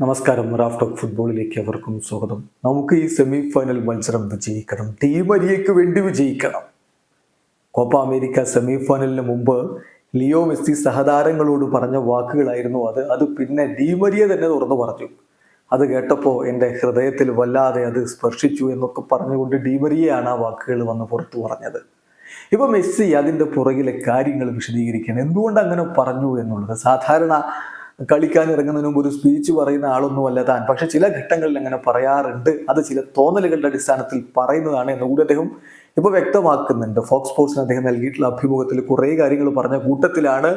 നമസ്കാരം. Raf talk ഫുട്ബോളിലേക്ക് അവർക്കും സ്വാഗതം. നമുക്ക് ഈ സെമി ഫൈനൽ മത്സരം വിജയിക്കണം. ടീം അരിയയ്ക്ക് വേണ്ടി വിജയിക്കണം. കോപ്പ അമേരിക്ക സെമി ഫൈനലിന് മുമ്പ് ലിയോ മെസ്സി സഹതാരങ്ങളോട് പറഞ്ഞ വാക്കുകളായിരുന്നു അത്. അത് പിന്നെ ഡീമരിയ തന്നെ തുറന്നു പറഞ്ഞു. അത് കേട്ടപ്പോൾ എന്റെ ഹൃദയത്തിൽ വല്ലാതെ അത് സ്പർശിച്ചു എന്നൊക്കെ പറഞ്ഞുകൊണ്ട് ഡീമരിയയാണ് ആ വാക്കുകൾ വന്ന് പുറത്തു പറഞ്ഞത്. ഇപ്പൊ മെസ്സി അതിന്റെ പുറകിലെ കാര്യങ്ങൾ വിശദീകരിക്കണം. എന്തുകൊണ്ട് അങ്ങനെ പറഞ്ഞു എന്നുള്ളത്? സാധാരണ കളിക്കാൻ ഇറങ്ങുന്നതിന് മുമ്പ് ഒരു സ്പീച്ച് പറയുന്ന ആളൊന്നുമല്ല താൻ. പക്ഷെ ചില ഘട്ടങ്ങളിൽ അങ്ങനെ പറയാറുണ്ട്. അത് ചില തോന്നലുകളുടെ അടിസ്ഥാനത്തിൽ പറയുന്നതാണ് എന്നുകൂടി അദ്ദേഹം ഇപ്പൊ വ്യക്തമാക്കുന്നുണ്ട്. ഫോക്സ് സ്പോർട്സിന് അദ്ദേഹം നൽകിയിട്ടുള്ള അഭിമുഖത്തിൽ കുറേ കാര്യങ്ങൾ പറഞ്ഞ കൂട്ടത്തിലാണ്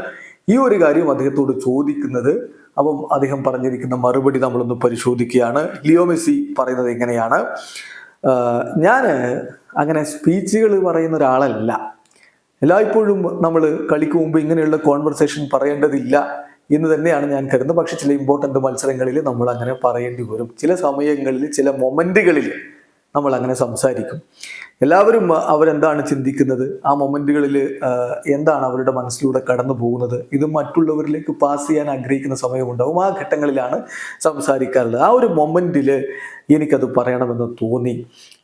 ഈ ഒരു കാര്യം അദ്ദേഹത്തോട് ചോദിക്കുന്നത്. അപ്പം അദ്ദേഹം പറഞ്ഞിരിക്കുന്ന മറുപടി നമ്മളൊന്ന് പരിശോധിക്കുകയാണ്. ലിയോ മെസ്സി പറയുന്നത് എങ്ങനെയാണ് ഞാൻ അങ്ങനെ സ്പീച്ചുകൾ പറയുന്ന ഒരാളല്ല. എല്ലായ്പ്പോഴും നമ്മൾ കളിക്ക് മുമ്പ് ഇങ്ങനെയുള്ള കോൺവെർസേഷൻ പറയേണ്ടതില്ല. എന്ന് തന്നെയാണ് ഞാൻ കരുതുന്നത്. പക്ഷെ ചില ഇമ്പോർട്ടന്റ് മത്സരങ്ങളിൽ നമ്മൾ അങ്ങനെ പറയേണ്ടി വരും. ചില സമയങ്ങളിൽ ചില മൊമെന്റുകളിൽ നമ്മൾ അങ്ങനെ സംസാരിക്കും. എല്ലാവരും അവരെന്താണ് ചിന്തിക്കുന്നത്? ആ മൊമെന്റുകളിൽ എന്താണ് അവരുടെ മനസ്സിലൂടെ കടന്നു പോകുന്നത്? ഇത് മറ്റുള്ളവരിലേക്ക് പാസ് ചെയ്യാൻ ആഗ്രഹിക്കുന്ന സമയമുണ്ടാവും. ആ ഘട്ടങ്ങളിലാണ് സംസാരിക്കാറുള്ളത്. ആ ഒരു മൊമെന്റിൽ എനിക്കത് പറയണമെന്ന് തോന്നി.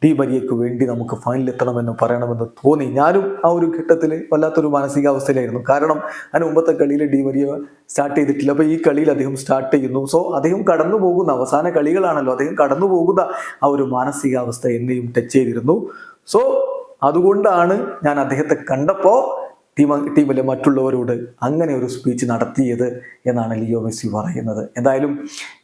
ഡി മരിയയ്ക്ക് വേണ്ടി നമുക്ക് ഫൈനലെത്തണമെന്ന് പറയണമെന്ന് തോന്നി. ഞാനും ആ ഒരു ഘട്ടത്തിൽ വല്ലാത്തൊരു മാനസികാവസ്ഥയിലായിരുന്നു. കാരണം അതിന് മുമ്പത്തെ കളിയിൽ ഡി മരിയ സ്റ്റാർട്ട് ചെയ്തിട്ടില്ല. അപ്പോൾ ഈ കളിയിൽ അദ്ദേഹം സ്റ്റാർട്ട് ചെയ്യുന്നു. സോ അദ്ദേഹം കടന്നു പോകുന്ന അവസാന കളികളാണല്ലോ. അദ്ദേഹം കടന്നു പോകുന്ന ആ ഒരു മാനസികാവസ്ഥ എന്നെയും ടച്ച് ചെയ്തിരുന്നു. സോ അതുകൊണ്ടാണ് ഞാൻ അദ്ദേഹത്തെ കണ്ടപ്പോൾ ടീം ടീമിലെ മറ്റുള്ളവരോട് അങ്ങനെ ഒരു സ്പീച്ച് നടത്തിയത് എന്നാണ് ലിയോ മെസ്സി പറയുന്നത്. എന്തായാലും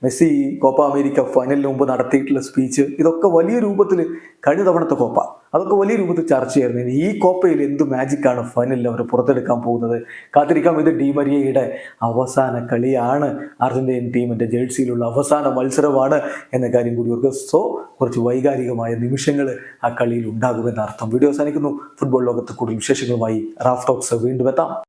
മെസ്സി കോപ്പ അമേരിക്ക ഫൈനലിന് മുമ്പ് നടത്തിയിട്ടുള്ള സ്പീച്ച് ഇതൊക്കെ വലിയ രൂപത്തിൽ കഴിഞ്ഞ തവണത്തെ കോപ്പ. അതൊക്കെ വലിയ രൂപത്തിൽ ചർച്ചയായിരുന്നു ഇനി ഈ കോപ്പയിൽ എന്ത് മാജിക്കാണ് ഫൈനലിൽ അവർ പുറത്തെടുക്കാൻ പോകുന്നത്? കാത്തിരിക്കാം. ഇത് ഡിമരിയയുടെ അവസാന കളിയാണ്. അർജന്റീൻ ടീമിന്റെ ജേഴ്സിയിലുള്ള അവസാന മത്സരമാണ് എന്ന കാര്യം കൂടി ഓർക്കുക. സോ കുറച്ച് വൈകാരികമായ നിമിഷങ്ങൾ ആ കളിയിൽ ഉണ്ടാകുമെന്ന അർത്ഥം വീഡിയോ അവസാനിക്കുന്നു. ഫുട്ബോൾ ലോകത്ത് കൂടുതൽ വിശേഷങ്ങളുമായി റാഫ് ടോക്സ് വീണ്ടും എത്താം.